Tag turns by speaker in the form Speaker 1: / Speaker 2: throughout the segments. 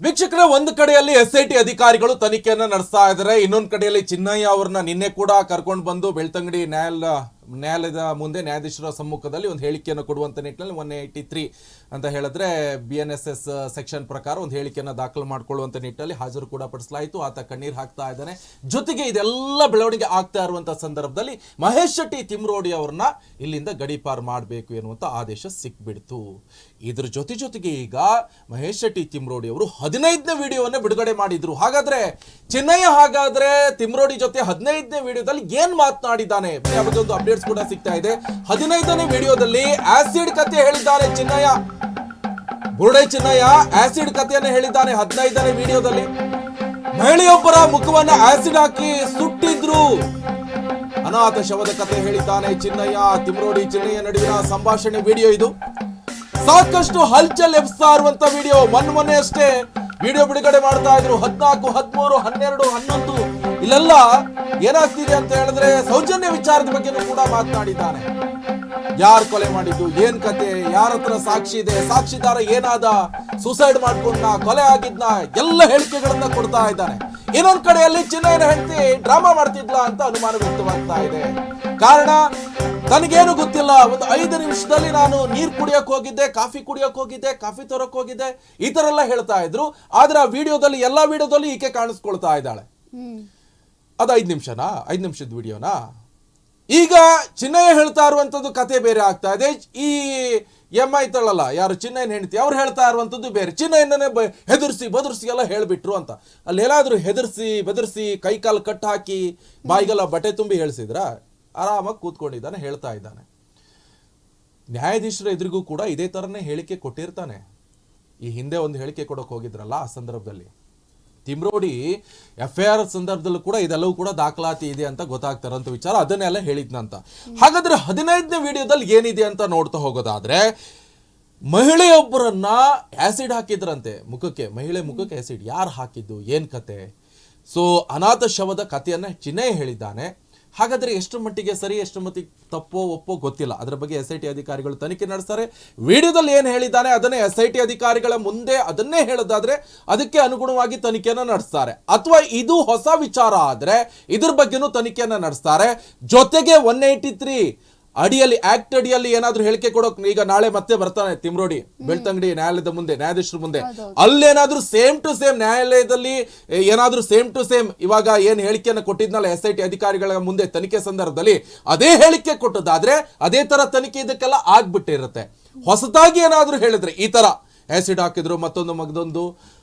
Speaker 1: ವೀಕ್ಷಕರೇ, ಒಂದು ಕಡೆಯಲ್ಲಿ ಎಸ್ ಐ ಟಿ ಅಧಿಕಾರಿಗಳು ತನಿಖೆಯನ್ನ ನಡೆಸ್ತಾ ಇದ್ದಾರೆ. ಇನ್ನೊಂದು ಕಡೆಯಲ್ಲಿ ಚಿನ್ನಯ್ಯ ಅವ್ರನ್ನ ನಿನ್ನೆ ಕೂಡ ಕರ್ಕೊಂಡು ಬಂದು ಬೆಳ್ತಂಗಡಿ ನ್ಯಾಯಾಲಯ ನ್ಯಾಯಾಲಯದ ಮುಂದೆ ನ್ಯಾಯಾಧೀಶರ ಸಮ್ಮುಖದಲ್ಲಿ ಒಂದು ಹೇಳಿಕೆಯನ್ನು ಕೊಡುವಂತ ನಿಟ್ಟಿನಲ್ಲಿ ಒನ್ ಏಯ್ಟಿ ತ್ರೀ ಅಂತ ಹೇಳಿದ್ರೆ ಬಿ ಎಸ್ ಎಸ್ ಸೆಕ್ಷನ್ ಪ್ರಕಾರ ಒಂದು ಹೇಳಿಕೆಯನ್ನು ದಾಖಲು ಮಾಡಿಕೊಳ್ಳುವಂತ ನಿಟ್ಟಿನಲ್ಲಿ ಹಾಜರು ಕೂಡ ಪಡಿಸಲಾಯಿತು. ಆತ ಕಣ್ಣೀರು ಹಾಕ್ತಾ ಇದ್ದಾನೆ. ಜೊತೆಗೆ ಇದೆಲ್ಲ ಬೆಳವಣಿಗೆ ಆಗ್ತಾ ಇರುವಂತ ಸಂದರ್ಭದಲ್ಲಿ ಮಹೇಶ್ ಶೆಟ್ಟಿ ತಿಮ್ರೋಡಿ ಅವ್ರನ್ನ ಇಲ್ಲಿಂದ ಗಡೀಪಾರ್ ಮಾಡಬೇಕು ಎನ್ನುವಂತ ಆದೇಶ ಸಿಕ್ಬಿಡ್ತು. ಇದ್ರ ಜೊತೆ ಜೊತೆಗೆ ಈಗ ಮಹೇಶ್ ಶೆಟ್ಟಿ ತಿಮ್ರೋಡಿ ಅವರು ಹದಿನೈದನೇ ವಿಡಿಯೋವನ್ನ ಬಿಡುಗಡೆ ಮಾಡಿದ್ರು. ಹಾಗಾದ್ರೆ ಚೆನ್ನೈ ಹಾಗಾದ್ರೆ ತಿಮ್ರೋಡಿ ಜೊತೆ ಹದಿನೈದನೇ ವಿಡಿಯೋದಲ್ಲಿ ಏನ್ ಮಾತನಾಡಿದ್ದಾನೆ? ಬಗ್ಗೆ ಒಂದು ಅಪ್ಡೇಟ್ಸ್ ಕೂಡ ಸಿಗ್ತಾ ಇದೆ. ಹದಿನೈದನೇ ವಿಡಿಯೋದಲ್ಲಿ ಆಸಿಡ್ ಕತೆ ಹೇಳಿದ್ದಾರೆ ಚಿನ್ನಯ್ಯ. ಬುರುಡೆ ಚಿನ್ನಯ್ಯ ಆಸಿಡ್ ಕಥೆಯನ್ನು ಹೇಳಿದ್ದಾನೆ ಹದಿನೈದನೇ ವಿಡಿಯೋದಲ್ಲಿ. ಮಹಿಳೆಯೊಬ್ಬರ ಮುಖವನ್ನ ಆಸಿಡ್ ಹಾಕಿ ಸುಟ್ಟಿದ್ರು. ಅನಾಥ ಶವದ ಕತೆ ಹೇಳಿದ್ದಾನೆ ಚಿನ್ನಯ್ಯ. ತಿಮ್ರೋಡಿ ಚಿನ್ನಯ್ಯ ನಡುವಿನ ಸಂಭಾಷಣೆ ವಿಡಿಯೋ ಇದು. ಸಾಕಷ್ಟು ಹಲ್ಚಲ್ ಎಬ್ಸ್ತಾ ಇರುವಂತ ವಿಡಿಯೋ. ಮೊನ್ನೆ ಮೊನ್ನೆ ಅಷ್ಟೇ. ವಿಡಿಯೋ ಬಿಡುಗಡೆ ಮಾಡ್ತಾ ಇದ್ರು. ಹದಿನಾಲ್ಕು, ಹದಿಮೂರು, ಹನ್ನೆರಡು, ಹನ್ನೊಂದು. ಇಲ್ಲೆಲ್ಲ ಏನಾಗ್ತಿದೆ ಅಂತ ಹೇಳಿದ್ರೆ ಸೌಜನ್ಯ ವಿಚಾರದ ಬಗ್ಗೆನೂ ಕೂಡ ಮಾತನಾಡಿದ್ದಾನೆ. ಯಾರು ಕೊಲೆ ಮಾಡಿದ್ದು, ಏನ್ ಕತೆ, ಯಾರ ಹತ್ರ ಸಾಕ್ಷಿ ಇದೆ, ಸಾಕ್ಷಿದಾರ ಏನಾದ ಸೂಸೈಡ್ ಮಾಡ್ಕೊಂಡ ಕೊಲೆ ಆಗಿದ್ನ, ಎಲ್ಲ ಹೇಳಿಕೆಗಳನ್ನ ಕೊಡ್ತಾ ಇದ್ದಾನೆ. ಇನ್ನೊಂದ್ ಕಡೆಯಲ್ಲಿ ಚಿನ್ನಯ್ಯನ ಹೆಂಡತಿ ಡ್ರಾಮಾ ಮಾಡ್ತಿದ್ಲ ಅಂತ ಅನುಮಾನ ವ್ಯಕ್ತವಾಗ್ತಾ ಇದೆ. ಕಾರಣ ನನಗೇನು ಗೊತ್ತಿಲ್ಲ, ಒಂದು ಐದು ನಿಮಿಷದಲ್ಲಿ ನಾನು ನೀರ್ ಕುಡಿಯಕ್ ಹೋಗಿದ್ದೆ, ಕಾಫಿ ಕುಡಿಯಕ್ ಹೋಗಿದ್ದೆ, ಕಾಫಿ ತರಕ್ ಹೋಗಿದ್ದೆ, ಈ ತರ ಎಲ್ಲ ಹೇಳ್ತಾ ಇದ್ರು. ಆದ್ರೆ ಆ ವಿಡಿಯೋದಲ್ಲಿ, ಎಲ್ಲಾ ವಿಡಿಯೋದಲ್ಲಿ ಈಕೆ ಕಾಣಿಸ್ಕೊಳ್ತಾ ಇದ್ದಾಳೆ. ಅದು ಐದು ನಿಮಿಷನಾ? ಐದು ನಿಮಿಷದ ವಿಡಿಯೋನಾ? ಈಗ ಚಿನ್ನಯ್ಯ ಹೇಳ್ತಾ ಇರುವಂಥದ್ದು ಕತೆ ಬೇರೆ ಆಗ್ತಾ ಇದೆ. ಈ ಎಂ ತಳಲ್ಲ, ಯಾರು ಚಿನ್ನಯ್ಯನ ಹೆಂಡತಿ, ಅವ್ರು ಹೇಳ್ತಾ ಇರುವಂಥದ್ದು ಬೇರೆ. ಚಿನ್ನಯ್ಯನೇ ಬ ಹೆದರ್ಸಿ ಬದರ್ಸಿ ಎಲ್ಲ ಹೇಳಿಬಿಟ್ರು ಅಂತ. ಅಲ್ಲಿ ಎಲ್ಲಾದ್ರೂ ಹೆದರ್ಸಿ, ಬೆದರ್ಸಿ ಕೈಕಾಲು ಕಟ್ ಹಾಕಿ ಬಾಯಿಗೆಲ್ಲ ಬಟ್ಟೆ ತುಂಬಿ ಹೇಳಿಸಿದ್ರ? ಆರಾಮಾಗಿ ಕೂತ್ಕೊಂಡಿದ್ದಾನೆ, ಹೇಳ್ತಾ ಇದ್ದಾನೆ. ನ್ಯಾಯಾಧೀಶರ ಎದುರಿಗೂ ಕೂಡ ಇದೇ ಥರನೇ ಹೇಳಿಕೆ ಕೊಟ್ಟಿರ್ತಾನೆ. ಈ ಹಿಂದೆ ಒಂದು ಹೇಳಿಕೆ ಕೊಡೋಕೆ ಹೋಗಿದ್ರಲ್ಲ ಆ ಸಂದರ್ಭದಲ್ಲಿ. ತಿಮ್ರೋಡಿ ಎಫ್ ಐ ಆರ್ ಸಂದರ್ಭದಲ್ಲೂ ಕೂಡ ಇದೆಲ್ಲವೂ ಕೂಡ ದಾಖಲಾತಿ ಇದೆ ಅಂತ ಗೊತ್ತಾಗ್ತಾರಂತ ವಿಚಾರ. ಅದನ್ನೆಲ್ಲ ಹೇಳಿದ್ನಂತ. ಹಾಗಾದ್ರೆ ಹದಿನೈದನೇ ವಿಡಿಯೋದಲ್ಲಿ ಏನಿದೆ ಅಂತ ನೋಡ್ತಾ ಹೋಗೋದಾದ್ರೆ, ಮಹಿಳೆಯೊಬ್ಬರನ್ನ ಆಸಿಡ್ ಹಾಕಿದ್ರಂತೆ ಮುಖಕ್ಕೆ. ಮಹಿಳೆ ಮುಖಕ್ಕೆ ಆಸಿಡ್ ಯಾರು ಹಾಕಿದ್ದು? ಏನು ಕತೆ? ಸೊ, ಅನಾಥ ಶವದ ಕಥೆಯನ್ನ ಚಿನ್ನೇ ಹೇಳಿದ್ದಾನೆ. ಹಾಗಾದ್ರೆ ಎಷ್ಟು ಮಟ್ಟಿಗೆ ಸರಿ, ಎಷ್ಟು ಮಟ್ಟಿಗೆ ತಪ್ಪೋ, ಒಪ್ಪೋ ಗೊತ್ತಿಲ್ಲ. ಅದರ ಬಗ್ಗೆ ಎಸ್ ಐ ಟಿ ಅಧಿಕಾರಿಗಳು ತನಿಖೆ ನಡೆಸ್ತಾರೆ. ವಿಡಿಯೋದಲ್ಲಿ ಏನು ಹೇಳಿದ್ದಾನೆ, ಅದನ್ನೇ ಎಸ್ ಐ ಟಿ ಅಧಿಕಾರಿಗಳ ಮುಂದೆ ಅದನ್ನೇ ಹೇಳೋದಾದ್ರೆ ಅದಕ್ಕೆ ಅನುಗುಣವಾಗಿ ತನಿಖೆಯನ್ನು ನಡೆಸ್ತಾರೆ. ಅಥವಾ ಇದು ಹೊಸ ವಿಚಾರ ಆದರೆ ಇದ್ರ ಬಗ್ಗೆನೂ ತನಿಖೆಯನ್ನು ನಡೆಸ್ತಾರೆ. ಜೊತೆಗೆ ಒನ್ ಏಯ್ಟಿ ತ್ರೀ ಅಡಿಯಲ್ಲಿ ಆಕ್ಟ್ ಅಡಿಯಲ್ಲಿ ಏನಾದ್ರೂ ಹೇಳಿಕೆ ಕೊಡೋಕ್ ಈಗ ನಾಳೆ ಮತ್ತೆ ಬರ್ತಾನೆ ತಿಮ್ರೋಡಿ. ಬೆಳ್ತಂಗಡಿ ನ್ಯಾಯಾಲಯದ ಮುಂದೆ ನ್ಯಾಯಾಧೀಶರ ಮುಂದೆ. ಅಲ್ಲೇನಾದ್ರೂ ಸೇಮ್ ಟು ಸೇಮ್ ನ್ಯಾಯಾಲಯದಲ್ಲಿ ಏನಾದ್ರೂ ಸೇಮ್ ಟು ಸೇಮ್ ಇವಾಗ ಏನ್ ಹೇಳಿಕೆಯನ್ನು ಕೊಟ್ಟಿದ್ನಲ್ಲ ಎಸ್ ಐ ಟಿ ಅಧಿಕಾರಿಗಳ ಮುಂದೆ ತನಿಖೆ ಸಂದರ್ಭದಲ್ಲಿ ಅದೇ ಹೇಳಿಕೆ ಕೊಟ್ಟದಾದ್ರೆ ಅದೇ ತರ ತನಿಖೆ ಇದಕ್ಕೆಲ್ಲ ಆಗ್ಬಿಟ್ಟಿರುತ್ತೆ. ಹೊಸದಾಗಿ ಏನಾದ್ರೂ ಹೇಳಿದ್ರೆ ಈ ತರ. ಆಸಿಡ್ ಹಾಕಿದ್ರು ಮತ್ತೊಂದು ಮಗದೊಂದು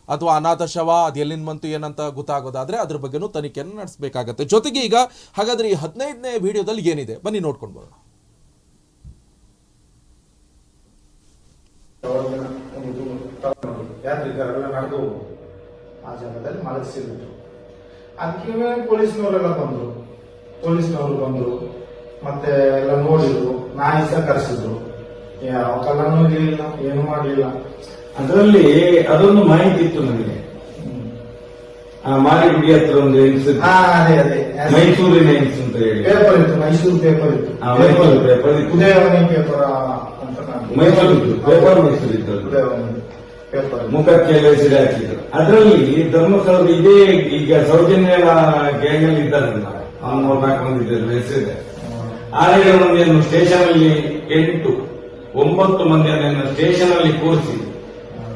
Speaker 1: ಅಥವಾ ಅನಾಥ ಶವ ಅದು ಎಲ್ಲಿಂದ ಬಂತು ಏನಂತ ಗೊತ್ತಾಗೋದಾದ್ರೆ ಅದ್ರ ಬಗ್ಗೆನೂ ತನಿಖೆಯನ್ನು ನಡೆಸಬೇಕಾಗತ್ತೆ. ಜೊತೆಗೆ ಈಗ ಹಾಗಾದ್ರೆ ಈ ಹದಿನೈದನೇ ವಿಡಿಯೋದಲ್ಲಿ ಏನಿದೆ? ಬನ್ನಿ ನೋಡ್ಕೊಂಡು ಬರೋಣ.
Speaker 2: ಒಂದು ಯಾತ್ರಿಕರೆಲ್ಲ ನಡೆದು. ಆ ಜಾಗದಲ್ಲಿ ಮಲಗಿಸಿಬಿಟ್ರು ಅದಕ್ಕೆ ಪೊಲೀಸ್ನವರೆಲ್ಲ ಬಂದ್ರು. ಪೊಲೀಸ್ನವರು ಬಂದ್ರು. ಮತ್ತೆ ಎಲ್ಲ ನೋಡಿದ್ರು. ನಾಯಿ ಸಹ ಕರೆಸಿದ್ರು. ಯಾವ ಕಲ್ಲನ್ನು ಇರಲಿಲ್ಲ ಏನು ಮಾಡಲಿಲ್ಲ.
Speaker 3: ಅದರಲ್ಲಿ ಅದೊಂದು ಮಾಹಿತಿ ಇತ್ತು ನನಗೆ. ಆ ಮಾರಿಗುಡಿ ಹತ್ರ ಒಂದು ಎನ್ಸ್
Speaker 2: ಹಾ ಅದೇ ಅದೇ.
Speaker 3: ಮೈಸೂರಿನ ಎನ್ಸ್ ಅಂತ ಹೇಳಿ.
Speaker 2: ಪೇಪರ್ ಇತ್ತು ಮೈಸೂರು ಪೇಪರ್ ಇತ್ತು.
Speaker 3: Paper paper.
Speaker 2: Udayavani paper
Speaker 3: Mysuru paper Mysuru ಇದ್ದದ್ದು.
Speaker 2: ಪೇಪರ್
Speaker 3: ಮುಖಕ್ಕೆ ಹೆಸರು ಹಾಕಿದ್ರು. ಅದರಲ್ಲಿ ಧರ್ಮಸ್ಥಳದ ಇದೇ ಈಗ ಸೌಜನ್ಯ ಗ್ಯಾಂಗ್ ಅಲ್ಲಿ ಇದ್ದಾರಲ್ಲ ಅವ್ನು ಮೂರ್ನಾಲ್ಕು ಮಂದಿ ಇದ್ದಾರೆ ಹೆಸರಿದೆ ಆರೇಳು ಮಂದಿಯನ್ನು ಸ್ಟೇಷನ್ ಅಲ್ಲಿ ಎಂಟು ಒಂಬತ್ತು ಮಂದಿಯನ್ನು ಸ್ಟೇಷನ್ ಅಲ್ಲಿ ಕೂರಿಸಿ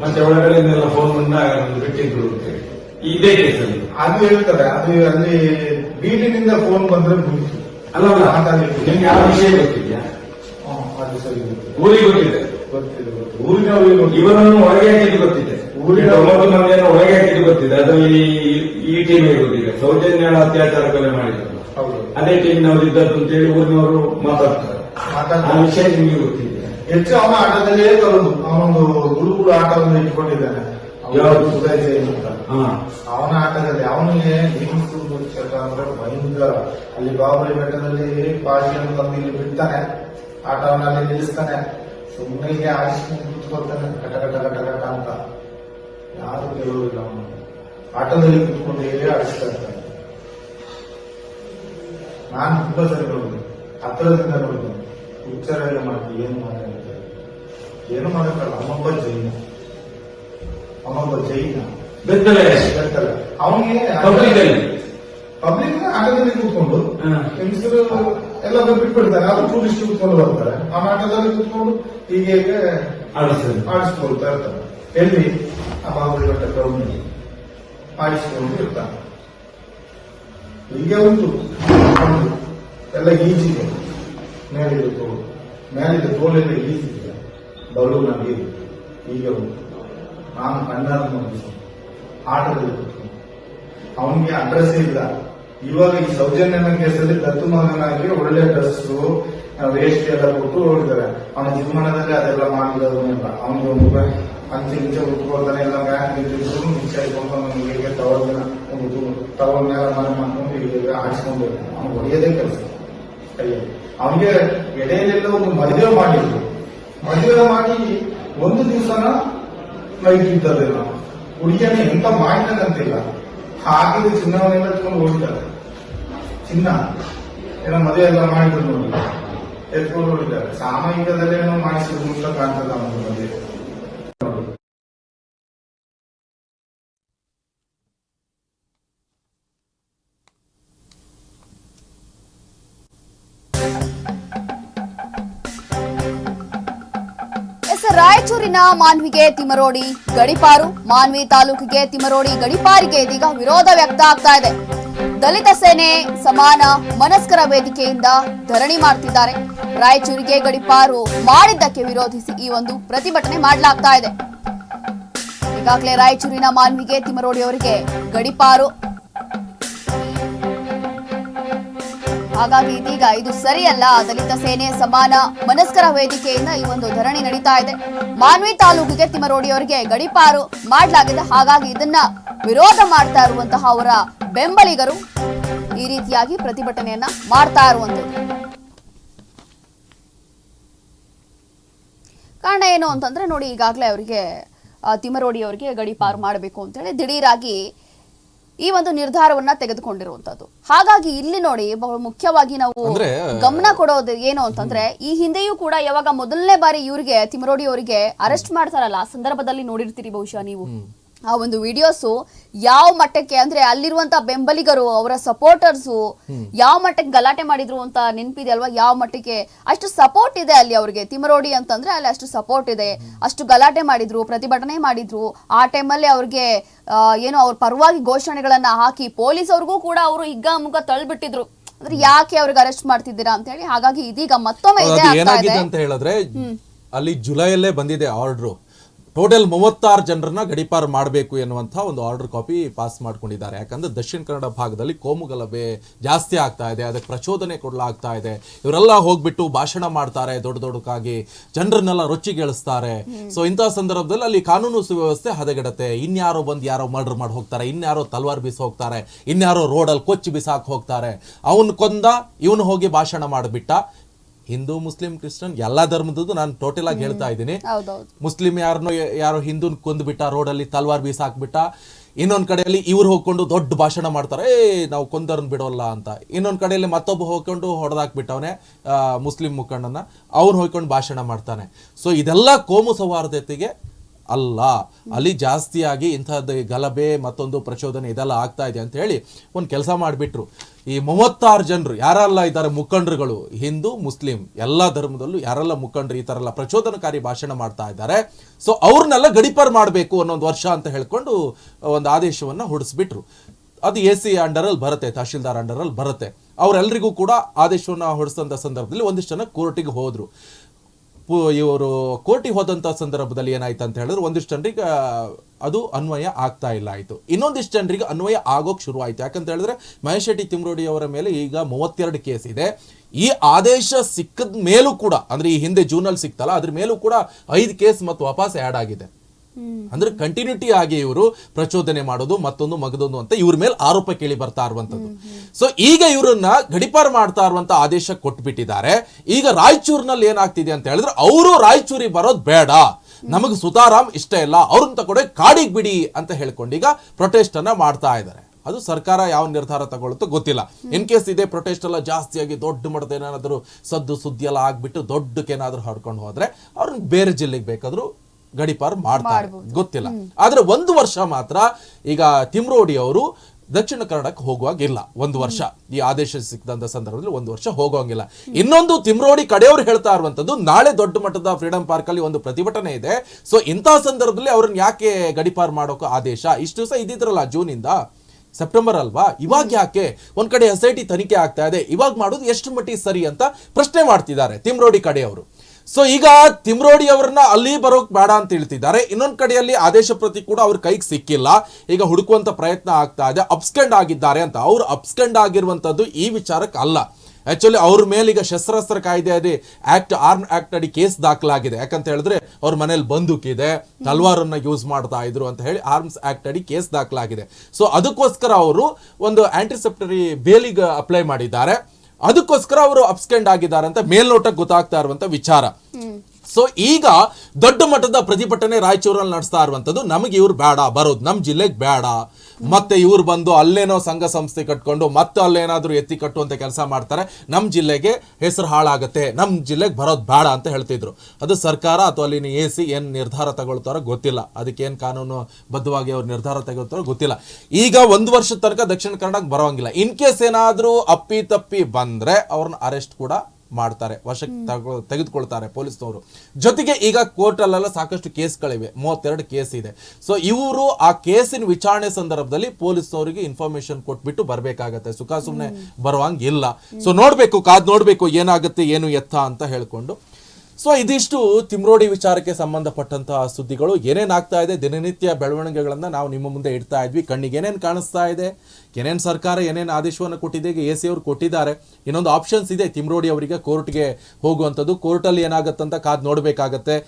Speaker 3: ಮತ್ತೆ ಒಳಗಡೆಯಿಂದೆಲ್ಲ ಫೋನ್ ಬಂದಾಗ ನಮ್ಗೆ ಬಿಟ್ಟಿದ್ರು ಅಂತ ಹೇಳಿ. ಇದೇ ಕೇಸಲ್ಲಿ.
Speaker 2: ಅದು ಹೇಳ್ತಾರೆ ಅದು ಅಲ್ಲಿ ಬೀಟಿನಿಂದ ಫೋನ್ ಬಂದ್ರೆ ಮುಗಿತು.
Speaker 3: ಅಲ್ಲ ಅಲ್ಲ.
Speaker 2: ಹಾಗಾಗಿ
Speaker 3: ನಿಮ್ಗೆ ಆ ವಿಷಯ ಗೊತ್ತಿದ್ಯಾ
Speaker 2: ಹ್ಮ್, ಅದು ಸರಿ ಗೊತ್ತು.
Speaker 3: ಊರಿಗೆ ಗೊತ್ತಿದೆ. ಇವರನ್ನು ಹೊರಗೆ ಹಾಕಿದ್ದು ಗೊತ್ತಿದೆ.
Speaker 2: ಊರಿನ-
Speaker 3: ಒಂಬತ್ತು ಮಂದಿಯನ್ನು ಹೊರಗೆ ಹಾಕಿದ್ದು ಗೊತ್ತಿದೆ. ಅದರಲ್ಲಿ ಈ ಟೀಮ್ ಗೊತ್ತಿದೆ. ಸೌಜನ್ಯ ಅತ್ಯಾಚಾರ ಕೊಲೆ ಮಾಡಿದ್ರು.
Speaker 2: ಹೌದು.
Speaker 3: ಅದೇ ಟೀಮ್ನವರು ಇದ್ದದ್ದು ಅಂತೇಳಿ ಊರಿನವರು ಮಾತಾಡ್ತಾರೆ. ಆ ವಿಷಯ ನಿಮಗೆ ಗೊತ್ತಿದೆ.
Speaker 2: ಹೆಚ್ಚು ಅವನ ಆಟದಲ್ಲೇ ತರೋದು ಅವನೊಂದು ಗುರುಗುರು ಆಟವನ್ನು ಇಟ್ಕೊಂಡಿದ್ದಾನೆ. ಅವ್ನು
Speaker 3: ಯಾವುದು?
Speaker 2: ಅಂತ.
Speaker 3: ಹಾ.
Speaker 2: ಅವನ ಆಟದಲ್ಲಿ ಅವನಿಗೆ ಕ್ಷೇತ್ರ ಅಂದ್ರೆ ಭಯಂಕರ. ಅಲ್ಲಿ ಬಾಬರಿ ಬೆಟ್ಟದಲ್ಲಿ ಪಾಶಿಯನ್ನು ತಂದು ಇಲ್ಲಿ ಬಿಡ್ತಾನೆ. ಆಟವನ್ನ ಅಲ್ಲಿ ನಿಲ್ಲಿಸ್ತಾನೆ ಸುಮ್ಮನೆ ಹೀಗೆ ಆಡಿಸ್ಕೊಂಡು ಕೂತ್ಕೊಳ್ತಾನೆ ಕಟ ಕಟ ಕಟ ಕಟ ಅಂತ ಯಾರು ಕೇಳುವುದಿಲ್ಲ ಅವನು ಆಟದಲ್ಲಿ ಕೂತ್ಕೊಂಡು ಹೇಗೆ ಆಡಿಸ್ತಾ ಇರ್ತಾನೆ ನಾನು ತುಂಬಾ ಸರಿ ನೋಡಿದೆ ಹತ್ತಿರದಿಂದ ನೋಡಿದೆ ಉಚ್ಚಾರ ಎಲ್ಲ ಮಾಡ್ತೀವಿ ಏನು ಮಾತಾಡ್ತಾರೆ ಏನು ಮಾಡಕ್ಕಲ್ಲ ಅವನೊಬ್ಬ ಜೈನ ಅವನೊಬ್ಬ ಜೈನ
Speaker 3: ಬೆತ್ತಲೆ
Speaker 2: ಬೆತ್ತಲೆ ಅವನಿಗೆ
Speaker 3: ಪಬ್ಲಿಕ್ ಅಲ್ಲಿ
Speaker 2: ಪಬ್ಲಿಕ್ ಆಟೋದಲ್ಲಿ ಕೂತ್ಕೊಂಡು
Speaker 3: ಹ್ಮ್.
Speaker 2: ಹೆಂಗಸರು ಎಲ್ಲ ಬಿಟ್ಬಿಡ್ತಾರೆ. ಅದು ಟೂರಿಸ್ಟ್ ಕುತ್ಕೊಂಡು ಬರ್ತಾರೆ. ಆ ನಾಟಕದಲ್ಲಿ ಕುತ್ಕೊಂಡು ಹೀಗೆ ಆಡಿಸ್ಕೊಳ್ತಾ ಇರ್ತಾರೆ. ಎಲ್ಲಿ? ಆ ಬಾಬುಳಿ ಬೆಟ್ಟ ಗ್ರೌಂಡ್ ಆಡಿಸ್ಕೊಂಡು ಇರ್ತಾನೆ ಹೀಗೆ ಉಂಟು. ಎಲ್ಲ ಈಜಿದೆ ಮೇಲೆ ತೋಳು. ಮೇಲಿದೆ ತೋಳೆಲ್ಲ ಈಜಿದೆ ಬಲು ನಮಗೆ ಹೀಗೆ ಉಂಟು. ನಾನು ಕಣ್ಣಾರ ಆಟದಲ್ಲಿ ಕುತ್ಕೊಂಡು. ಅವನಿಗೆ ಅಡ್ರೆಸ್ ಇಲ್ಲ. ಇವಾಗ ಈ ಸೌಜನ್ಯನ ಕೇಸಲ್ಲಿ ದತ್ತು ಮಗನಾಗಿ ಒಳ್ಳೆ ಡ್ರೆಸ್ ವೇಸ್ಟ್ ಎಲ್ಲ ಕೊಟ್ಟು ಹೊಡಿದ್ದಾರೆ ಅವನ ಜೀವನದಲ್ಲಿ ಅದೆಲ್ಲ ಮಾಡಿರೋದನ್ನೆಲ್ಲ ಅವನಿಗೆ ಒಂದು ಅಂಚೆ ಇಂಚೆ ಉಟ್ಕೊಳ್ತಾನೆ ಎಲ್ಲ ಬ್ಯಾಂಕ್ ನಿಂತಿದ್ರು ಇಂಚೆ ಇಟ್ಕೊಂಡು ಹೀಗೆ ಒಂದು ತವರ್ನೆಲ್ಲ ಮನೆ ಮಾಡ್ಕೊಂಡು ಹೀಗೆ ಆಡಿಸ್ಕೊಂಡು ಅವ್ನು ಒಳ್ಳೆಯದೇ ಕೆಲಸ. ಕೈಯಲ್ಲಿ. ಅವನಿಗೆ ಎಡೆಯಲ್ಲೆಲ್ಲ ಒಂದು ಮದುವೆ ಮಾಡಿದ್ರು. ಮದುವೆ ಮಾಡಿ ಒಂದು ದಿವಸನ ಲೈಟ್ ಇದ್ದದಿಲ್ಲ ಹುಡುಗಿಯನ್ನ ಎಂತ ಮಾಡಿದಂತಿಲ್ಲ ಹಾಕಿದ ಚಿನ್ನವನ್ನೆಲ್ಲ ಎತ್ಕೊಂಡು ಹೋಗಿದ್ದಾರೆ ಚಿನ್ನ ಏನೋ ಮದುವೆ ಎಲ್ಲ ಮಾಡಿದ್ರು ನೋಡಿ ಎತ್ಕೊಂಡು ಹೋಗಿದ್ದಾರೆ ಸಾಮೂಹಿಕದಲ್ಲೇ ಏನೋ ಮಾಡಿಸಿದ್ರು ಅಂತ ಕಾಣ್ತದೆ ಅವನ ಮದುವೆ ನೋಡಿ.
Speaker 4: ಎಸ್ ರಾಯಚೂರಿನ ಮಾನ್ವಿಗೆ ತಿಮರೋಡಿ ಗಡಿಪಾರು. ಮಾನ್ವಿ ತಾಲೂಕಿಗೆ ತಿಮರೋಡಿ ಗಡಿಪಾರಿಗೆ ಇದೀಗ ವಿರೋಧ ವ್ಯಕ್ತ ಆಗ್ತಾ ಇದೆ. ದಲಿತ ಸೇನೆ ಸಮಾನ ಮನಸ್ಕರ ವೇದಿಕೆಯಿಂದ ಧರಣಿ ಮಾಡ್ತಿದ್ದಾರೆ. ರಾಯಚೂರಿಗೆ ಗಡಿಪಾರು ಮಾಡಿದ್ದಕ್ಕೆ ವಿರೋಧಿಸಿ ಈ ಒಂದು ಪ್ರತಿಭಟನೆ ಮಾಡಲಾಗ್ತಾ ಇದೆ. ಈಗಾಗಲೇ ರಾಯಚೂರಿನ ಮಾನ್ವಿಗೆ ತಿಮರೋಡಿ ಅವರಿಗೆ ಗಡಿಪಾರು ಹಾಗಾಗಿ ಇದೀಗ ಇದು ಸರಿಯಲ್ಲ. ದಲಿತ ಸೇನೆ ಸಮಾನ ಮನಸ್ಕರ ವೇದಿಕೆಯಿಂದ ಈ ಒಂದು ಧರಣಿ ನಡೀತಾ ಇದೆ. ಮಾನ್ವಿ ತಾಲೂಕಿಗೆ ತಿಮರೋಡಿ ಅವರಿಗೆ ಗಡಿಪಾರು ಮಾಡಲಾಗಿದೆ. ಹಾಗಾಗಿ ಇದನ್ನ ವಿರೋಧ ಮಾಡ್ತಾ ಇರುವಂತಹ ಅವರ ಬೆಂಬಲಿಗರು ಈ ರೀತಿಯಾಗಿ ಪ್ರತಿಭಟನೆಯನ್ನ ಮಾಡ್ತಾ ಇರುವಂತದ್ದು ಕಾರಣ ಏನು ಅಂತಂದ್ರೆ ನೋಡಿ ಈಗಾಗಲೇ ಅವರಿಗೆ ತಿಮರೋಡಿ ಅವರಿಗೆ ಗಡಿಪಾರು ಮಾಡಬೇಕು ಅಂತೇಳಿ ದಿಢೀರಾಗಿ ಈ ಒಂದು ನಿರ್ಧಾರವನ್ನ ತೆಗೆದುಕೊಂಡಿರುವಂತದ್ದು. ಹಾಗಾಗಿ ಇಲ್ಲಿ ನೋಡಿ ಬಹಳ ಮುಖ್ಯವಾಗಿ ನಾವು ಗಮನ ಕೊಡೋದು ಏನು ಅಂತಂದ್ರೆ ಈ ಹಿಂದೆಯೂ ಕೂಡ ಯಾವಾಗ ಮೊದಲನೇ ಬಾರಿ ಇವ್ರಿಗೆ ತಿಮರೋಡಿ ಅವರಿಗೆ ಅರೆಸ್ಟ್ ಮಾಡ್ತಾರಲ್ಲ ಆ ಸಂದರ್ಭದಲ್ಲಿ ನೋಡಿರ್ತೀರಿ ಬಹುಶಃ ನೀವು. ಆ ಒಂದು ವಿಡಿಯೋಸು ಯಾವ ಮಟ್ಟಕ್ಕೆ ಅಂದ್ರೆ ಅಲ್ಲಿರುವಂತ ಬೆಂಬಲಿಗರು ಅವರ ಸಪೋರ್ಟರ್ಸು ಯಾವ ಮಟ್ಟಕ್ಕೆ ಗಲಾಟೆ ಮಾಡಿದ್ರು ಅಂತ ನೆನಪಿದೆ ಅಲ್ವಾ? ಯಾವ ಮಟ್ಟಕ್ಕೆ? ಅಷ್ಟು ಸಪೋರ್ಟ್ ಇದೆ ಅಲ್ಲಿ ಅವ್ರಿಗೆ. ತಿಮರೋಡಿ ಅಂತಂದ್ರೆ ಅಲ್ಲಿ ಅಷ್ಟು ಸಪೋರ್ಟ್ ಇದೆ. ಅಷ್ಟು ಗಲಾಟೆ ಮಾಡಿದ್ರು ಪ್ರತಿಭಟನೆ ಮಾಡಿದ್ರು. ಆ ಟೈಮಲ್ಲಿ ಅವ್ರಿಗೆ ಏನು ಅವ್ರ ಪರವಾಗಿ ಘೋಷಣೆಗಳನ್ನ ಹಾಕಿ ಪೊಲೀಸ್ ಅವ್ರಿಗೂ ಕೂಡ ಅವರು ಹಿಗ್ಗಾಮುಗ್ಗ ತಳ್ಬಿಟ್ಟಿದ್ರು. ಅಂದ್ರೆ ಯಾಕೆ ಅವ್ರಿಗೆ ಅರೆಸ್ಟ್ ಮಾಡ್ತಿದ್ದೀರಾ ಅಂತ ಹೇಳಿ ಹಾಗಾಗಿ ಇದೀಗ ಮತ್ತೊಮ್ಮೆ ಇದೆ
Speaker 1: ಅಂತ ಹೇಳಿದ್ರೆ ಅಲ್ಲಿ ಜುಲೈಯಲ್ಲೇ ಬಂದಿದೆ ಆರ್ಡ್ರು. ಟೋಟಲ್ ಮೂವತ್ತಾರು ಜನರನ್ನ ಗಡಿಪಾರು ಮಾಡಬೇಕು ಎನ್ನುವಂಥ ಒಂದು ಆರ್ಡರ್ ಕಾಪಿ ಪಾಸ್ ಮಾಡ್ಕೊಂಡಿದ್ದಾರೆ. ಯಾಕಂದ್ರೆ ದಕ್ಷಿಣ ಕನ್ನಡ ಭಾಗದಲ್ಲಿ ಕೋಮುಗಲಭೆ ಜಾಸ್ತಿ ಆಗ್ತಾ ಇದೆ ಅದಕ್ಕೆ ಪ್ರಚೋದನೆ ಕೊಡಲಾಗ್ತಾ ಇದೆ. ಇವರೆಲ್ಲ ಹೋಗ್ಬಿಟ್ಟು ಭಾಷಣ ಮಾಡ್ತಾರೆ ದೊಡ್ಡ ದೊಡ್ಡಕ್ಕಾಗಿ ಜನರನ್ನೆಲ್ಲ ರೊಚ್ಚಿಗೇಳಿಸ್ತಾರೆ. ಸೊ ಇಂಥ ಸಂದರ್ಭದಲ್ಲಿ ಅಲ್ಲಿ ಕಾನೂನು ಸುವ್ಯವಸ್ಥೆ ಹದಗೆಡತ್ತೆ. ಇನ್ಯಾರೋ ಬಂದು ಯಾರೋ ಮರ್ಡರ್ ಮಾಡಿ ಹೋಗ್ತಾರೆ ಇನ್ಯಾರೋ ತಲ್ವಾರ್ ಬಿಸಿ ಹೋಗ್ತಾರೆ ಇನ್ಯಾರೋ ರೋಡಲ್ಲಿ ಕೊಚ್ಚಿ ಬಿಸಾಕ್ ಹೋಗ್ತಾರೆ. ಅವನು ಕೊಂದ ಇವನು ಹೋಗಿ ಭಾಷಣ ಮಾಡಿಬಿಟ್ಟ. ಹಿಂದೂ ಮುಸ್ಲಿಂ ಕ್ರಿಶ್ಚಿಯನ್ ಎಲ್ಲಾ ಧರ್ಮದದ್ದು ನಾನು ಟೋಟಲ್ ಆಗಿ ಹೇಳ್ತಾ ಇದ್ದೀನಿ. ಮುಸ್ಲಿಂ ಯಾರನ್ನೋ ಯಾರೋ ಹಿಂದೂನ್ ಕೊಂದ್ಬಿಟ್ಟ ರೋಡಲ್ಲಿ ತಲ್ವಾರ್ ಬೀಸಾಕ್ಬಿಟ್ಟ ಇನ್ನೊಂದ್ ಕಡೆಯಲ್ಲಿ ಇವ್ರು ಹೋಗ್ಕೊಂಡು ದೊಡ್ಡ ಭಾಷಣ ಮಾಡ್ತಾರೆ ಏ ನಾವು ಕೊಂದರ್ನ್ ಬಿಡೋಲ್ಲ ಅಂತ. ಇನ್ನೊಂದ್ ಕಡೆಯಲ್ಲಿ ಮತ್ತೊಬ್ಬ ಹೋಗ್ಕೊಂಡು ಹೊಡೆದಾಕ್ಬಿಟ್ಟವನೆ ಮುಸ್ಲಿಂ ಮುಖಂಡನ ಅವ್ನು ಹೋಗ್ಕೊಂಡು ಭಾಷಣ ಮಾಡ್ತಾನೆ. ಸೊ ಇದೆಲ್ಲ ಕೋಮು ಸೌಹಾರ್ದತೆಗೆ ಅಲ್ಲ. ಅಲ್ಲಿ ಜಾಸ್ತಿಯಾಗಿ ಇಂಥದ್ದು ಗಲಭೆ ಮತ್ತೊಂದು ಪ್ರಚೋದನೆ ಇದೆಲ್ಲ ಆಗ್ತಾ ಇದೆ ಅಂತ ಹೇಳಿ ಒಂದು ಕೆಲಸ ಮಾಡಿಬಿಟ್ರು. ಈ ಮೂವತ್ತಾರು ಜನರು, ಯಾರೆಲ್ಲ ಇದ್ದಾರೆ ಮುಖಂಡರುಗಳು? ಹಿಂದೂ, ಮುಸ್ಲಿಂ, ಎಲ್ಲ ಧರ್ಮದಲ್ಲೂ ಯಾರೆಲ್ಲ ಮುಖಂಡರು ಈ ಥರ ಪ್ರಚೋದನಕಾರಿ ಭಾಷಣ ಮಾಡ್ತಾ ಇದ್ದಾರೆ. ಸೊ ಅವ್ರನ್ನೆಲ್ಲ ಗಡಿಪಾರು ಮಾಡಬೇಕು ಅನ್ನೊಂದು ವರ್ಷ ಅಂತ ಹೇಳ್ಕೊಂಡು ಒಂದು ಆದೇಶವನ್ನು ಹೊಡಿಸ್ಬಿಟ್ರು. ಅದು ಎ ಸಿ ಅಂಡರಲ್ಲಿ ಬರುತ್ತೆ, ತಹಶೀಲ್ದಾರ್ ಅಂಡರಲ್ಲಿ ಬರುತ್ತೆ. ಅವರೆಲ್ಲರಿಗೂ ಕೂಡ ಆದೇಶವನ್ನು ಹೊಡಿಸಿದಂಥ ಸಂದರ್ಭದಲ್ಲಿ ಒಂದಿಷ್ಟು ಜನ ಕೋರ್ಟಿಗೆ ಹೋದ್ರು. ಇವರು ಕೋರ್ಟಿಗೆ ಹೋದಂಥ ಸಂದರ್ಭದಲ್ಲಿ ಏನಾಯ್ತು ಅಂತ ಹೇಳಿದ್ರೆ ಒಂದಿಷ್ಟು ಜನರಿಗೆ ಅದು ಅನ್ವಯ ಆಗ್ತಾ ಇಲ್ಲ ಆಯ್ತು. ಇನ್ನೊಂದಿಷ್ಟು ಜನರಿಗೆ ಅನ್ವಯ ಆಗೋಕೆ ಶುರು ಆಯಿತು. ಯಾಕಂತ ಹೇಳಿದ್ರೆ ಮಹೇಶ್ ಶೆಟ್ಟಿ ತಿಮ್ರೋಡಿ ಅವರ ಮೇಲೆ ಈಗ ಮೂವತ್ತೆರಡು ಕೇಸ್ ಇದೆ. ಈ ಆದೇಶ ಸಿಕ್ಕದ ಮೇಲೂ ಕೂಡ, ಅಂದ್ರೆ ಈ ಹಿಂದೆ ಜೂನಲ್ಲಿ ಸಿಕ್ತಲ್ಲ, ಅದ್ರ ಮೇಲೂ ಕೂಡ ಐದು ಕೇಸ್ ಮತ್ತು ವಾಪಸ್ ಆ್ಯಡ್ ಆಗಿದೆ. ಅಂದ್ರೆ ಕಂಟಿನ್ಯೂಟಿ ಆಗಿ ಇವರು ಪ್ರಚೋದನೆ ಮಾಡೋದು, ಮತ್ತೊಂದು ಮಗದೊಂದು ಅಂತ ಇವ್ರ ಮೇಲೆ ಆರೋಪ ಕೇಳಿ ಬರ್ತಾ ಇರುವಂತದ್ದು ಸೊ ಈಗ ಇವರನ್ನ ಗಡಿಪಾರು ಮಾಡ್ತಾ ಇರುವಂತ ಆದೇಶ ಕೊಟ್ಬಿಟ್ಟಿದ್ದಾರೆ. ಈಗ ರಾಯಚೂರಿನಲ್ಲಿ ಏನಾಗ್ತಿದೆ ಅಂತ ಹೇಳಿದ್ರೆ ಅವರು ರಾಯಚೂರಿಗೆ ಬರೋದು ಬೇಡ. ನಮಗೆ ಸುತಾರಾಮ್ ಇಷ್ಟ ಇಲ್ಲ, ಅವ್ರನ್ನ ತಗೊಂಡೆ ಕಾಡಿಗೆ ಬಿಡಿ ಅಂತ ಹೇಳ್ಕೊಂಡೀಗ ಪ್ರೊಟೆಸ್ಟ್ ಅನ್ನ ಮಾಡ್ತಾ ಇದ್ದಾರೆ. ಅದು ಸರ್ಕಾರ ಯಾವ ನಿರ್ಧಾರ ತಗೊಳ್ಳುತ್ತೋ ಗೊತ್ತಿಲ್ಲ. ಇನ್ ಕೇಸ್ ಇದೆ ಪ್ರೊಟೆಸ್ಟ್ ಎಲ್ಲ ಜಾಸ್ತಿಯಾಗಿ ದೊಡ್ಡ ಮಟ್ಟದ ಏನಾದರೂ ಸದ್ದು ಸುದ್ದಿ ಎಲ್ಲ ಆಗ್ಬಿಟ್ಟು ದೊಡ್ಡಕ್ಕೇನಾದ್ರೂ ಹರ್ಕೊಂಡು ಹೋದ್ರೆ ಅವ್ರನ್ನ ಬೇರೆ ಜಿಲ್ಲೆಗೆ ಬೇಕಾದ್ರೂ ಗಡಿಪಾರ್ ಮಾಡ್ತಾರೆ. ಗೊತ್ತಿಲ್ಲ. ಆದ್ರೆ ಒಂದು ವರ್ಷ ಮಾತ್ರ ಈಗ ತಿಮ್ರೋಡಿ ಅವರು ದಕ್ಷಿಣ ಕನ್ನಡಕ್ಕೆ ಹೋಗುವಾಗಿಲ್ಲ. ಒಂದು ವರ್ಷ. ಈ ಆದೇಶ ಸಿಕ್ಕದಂತ ಸಂದರ್ಭದಲ್ಲಿ ಒಂದು ವರ್ಷ ಹೋಗೋಂಗಿಲ್ಲ ಇನ್ನೊಂದು ತಿಮ್ರೋಡಿ ಕಡೆಯವರು ಹೇಳ್ತಾ ಇರುವಂತದ್ದು ನಾಳೆ ದೊಡ್ಡ ಮಟ್ಟದ ಫ್ರೀಡಂ ಪಾರ್ಕ್ ಅಲ್ಲಿ ಒಂದು ಪ್ರತಿಭಟನೆ ಇದೆ. ಸೊ ಇಂತಹ ಸಂದರ್ಭದಲ್ಲಿ ಅವ್ರನ್ನ ಯಾಕೆ ಗಡಿಪಾರ್ ಮಾಡೋಕೆ ಆದೇಶ? ಇಷ್ಟು ದಿವಸ ಇದ್ದಿದ್ರಲ್ಲ ಜೂನ್ ಇಂದ ಸೆಪ್ಟೆಂಬರ್ ಅಲ್ವಾ? ಇವಾಗ ಯಾಕೆ? ಒಂದ್ ಕಡೆ ಎಸ್ ಐ ಟಿ ತನಿಖೆ ಆಗ್ತಾ ಇದೆ. ಇವಾಗ ಮಾಡೋದು ಎಷ್ಟು ಮಟ್ಟಿಗೆ ಸರಿ ಅಂತ ಪ್ರಶ್ನೆ ಮಾಡ್ತಿದ್ದಾರೆ ತಿಮ್ರೋಡಿ ಕಡೆಯವರು. ಸೊ ಈಗ ತಿಮ್ರೋಡಿ ಅವರನ್ನ ಅಲ್ಲಿ ಬರೋಕ್ ಬೇಡ ಅಂತ ಹೇಳ್ತಿದ್ದಾರೆ. ಇನ್ನೊಂದು ಕಡೆಯಲ್ಲಿ ಆದೇಶ ಪ್ರತಿ ಕೂಡ ಅವ್ರ ಕೈಗೆ ಸಿಕ್ಕಿಲ್ಲ. ಈಗ ಹುಡುಕುವಂತ ಪ್ರಯತ್ನ ಆಗ್ತಾ ಇದೆ. ಅಬ್ಸ್ಕೆಂಡ್ ಆಗಿದ್ದಾರೆ ಅಂತ. ಅವ್ರು ಅಬ್ಸ್ಕೆಂಡ್ ಆಗಿರುವಂತದ್ದು ಈ ವಿಚಾರಕ್ಕೆ ಅಲ್ಲ. ಆಕ್ಚುಲಿ ಅವ್ರ ಮೇಲೆ ಈಗ ಶಸ್ತ್ರಾಸ್ತ್ರ ಕಾಯ್ದೆ ಅಡಿ ಆಕ್ಟ್ ಆರ್ಮ್ ಆಕ್ಟ್ ಅಡಿ ಕೇಸ್ ದಾಖಲಾಗಿದೆ. ಯಾಕಂತ ಹೇಳಿದ್ರೆ ಅವ್ರ ಮನೇಲಿ ಬಂದೂಕಿದೆ ತಲ್ವಾರನ್ನ ಯೂಸ್ ಮಾಡ್ತಾ ಇದ್ರು ಅಂತ ಹೇಳಿ ಆರ್ಮ್ಸ್ ಆಕ್ಟ್ ಅಡಿ ಕೇಸ್ ದಾಖಲಾಗಿದೆ. ಸೊ ಅದಕ್ಕೋಸ್ಕರ ಅವರು ಒಂದು ಆಂಟಿಸೆಪ್ಟರಿ ಬೇಲಿಗೆ ಅಪ್ಲೈ ಮಾಡಿದ್ದಾರೆ. ಅದಕ್ಕೋಸ್ಕರ ಅವರು ಅಬ್ಸ್ಕೆಂಡ್ ಆಗಿದ್ದಾರೆ ಅಂತ ಮೇಲ್ನೋಟಕ್ಕೆ ಗೊತ್ತಾಗ್ತಾ ಇರುವಂತ ವಿಚಾರ. ಸೊ ಈಗ ದೊಡ್ಡ ಮಟ್ಟದ ಪ್ರತಿಭಟನೆ ರಾಯಚೂರಲ್ಲಿ ನಡೆಸ್ತಾ ಇರುವಂತದ್ದು ನಮಗೆ ಇವ್ರು ಬೇಡ, ಬರೋದು ನಮ್ ಜಿಲ್ಲೆಗೆ ಬೇಡ. ಮತ್ತೆ ಇವ್ರು ಬಂದು ಅಲ್ಲೇನೋ ಸಂಘ ಸಂಸ್ಥೆ ಕಟ್ಕೊಂಡು ಮತ್ತೆ ಅಲ್ಲೇನಾದ್ರೂ ಎತ್ತಿ ಕಟ್ಟುವಂತ ಕೆಲಸ ಮಾಡ್ತಾರೆ. ನಮ್ಮ ಜಿಲ್ಲೆಗೆ ಹೆಸರು ಹಾಳಾಗುತ್ತೆ. ನಮ್ಮ ಜಿಲ್ಲೆಗೆ ಬರೋದು ಬೇಡ ಅಂತ ಹೇಳ್ತಿದ್ರು. ಅದು ಸರ್ಕಾರ ಅಥವಾ ಅಲ್ಲಿನ ಎ ಸಿ ಏನು ನಿರ್ಧಾರ ತಗೊಳ್ತಾರೋ ಗೊತ್ತಿಲ್ಲ. ಅದಕ್ಕೆ ಏನ್ ಕಾನೂನು ಬದ್ಧವಾಗಿ ಅವ್ರು ನಿರ್ಧಾರ ತಗೊಳ್ತಾರೋ ಗೊತ್ತಿಲ್ಲ. ಈಗ ಒಂದು ವರ್ಷದ ತನಕ ದಕ್ಷಿಣ ಕನ್ನಡಕ್ಕೆ ಬರೋಂಗಿಲ್ಲ. ಇನ್ ಕೇಸ್ ಏನಾದರೂ ಅಪ್ಪಿ ತಪ್ಪಿ ಬಂದ್ರೆ ಅವ್ರನ್ನ ಅರೆಸ್ಟ್ ಕೂಡ ಮಾಡ್ತಾರೆ, ವಶಕ್ಕೆ ತಗೊ, ತೆಗೆದುಕೊಳ್ತಾರೆ ಪೊಲೀಸ್ನವರು. ಜೊತೆಗೆ ಈಗ ಕೋರ್ಟಲ್ಲೆಲ್ಲ ಸಾಕಷ್ಟು ಕೇಸ್ಗಳಿವೆ, ಮೂವತ್ತೆರಡು ಕೇಸ್ ಇದೆ. ಸೊ ಇವರು ಆ ಕೇಸಿನ ವಿಚಾರಣೆ ಸಂದರ್ಭದಲ್ಲಿ ಪೊಲೀಸ್ನವರಿಗೆ ಇನ್ಫಾರ್ಮೇಶನ್ ಕೊಟ್ಬಿಟ್ಟು ಬರಬೇಕಾಗತ್ತೆ. ಸುಖ ಸುಮ್ಮನೆ ಬರುವಂಗಿಲ್ಲ. ಸೊ ನೋಡಬೇಕು, ಕಾದ್ ನೋಡಬೇಕು, ಏನಾಗುತ್ತೆ, ಏನು ಎತ್ತ ಅಂತ ಹೇಳ್ಕೊಂಡು ಸೊ ಇದಿಷ್ಟು ತಿಮ್ರೋಡಿ ವಿಚಾರಕ್ಕೆ ಸಂಬಂಧಪಟ್ಟಂತಹ ಸುದ್ದಿಗಳು. ಏನೇನಾಗ್ತಾ ಇದೆ? ದಿನನಿತ್ಯ ಬೆಳವಣಿಗೆಗಳನ್ನು ನಾವು ನಿಮ್ಮ ಮುಂದೆ ಇಡ್ತಾ ಇದ್ವಿ. ಕಣ್ಣಿಗೆ ಏನೇನು ಕಾಣಿಸ್ತಾ ಇದೆ? ಏನೇನು ಸರ್ಕಾರ ಏನೇನು ಆದೇಶವನ್ನು ಕೊಟ್ಟಿದೆ ಎ ಸಿ ಅವರು ಕೊಟ್ಟಿದ್ದಾರೆ. ಇನ್ನೊಂದು ಆಪ್ಷನ್ಸ್ ಇದೆ ತಿಮ್ರೋಡಿ ಅವರಿಗೆ ಕೋರ್ಟ್ಗೆ ಹೋಗುವಂಥದ್ದು. ಕೋರ್ಟಲ್ಲಿ ಏನಾಗುತ್ತಂತ ಕಾದು ನೋಡ್ಬೇಕಾಗತ್ತೆ.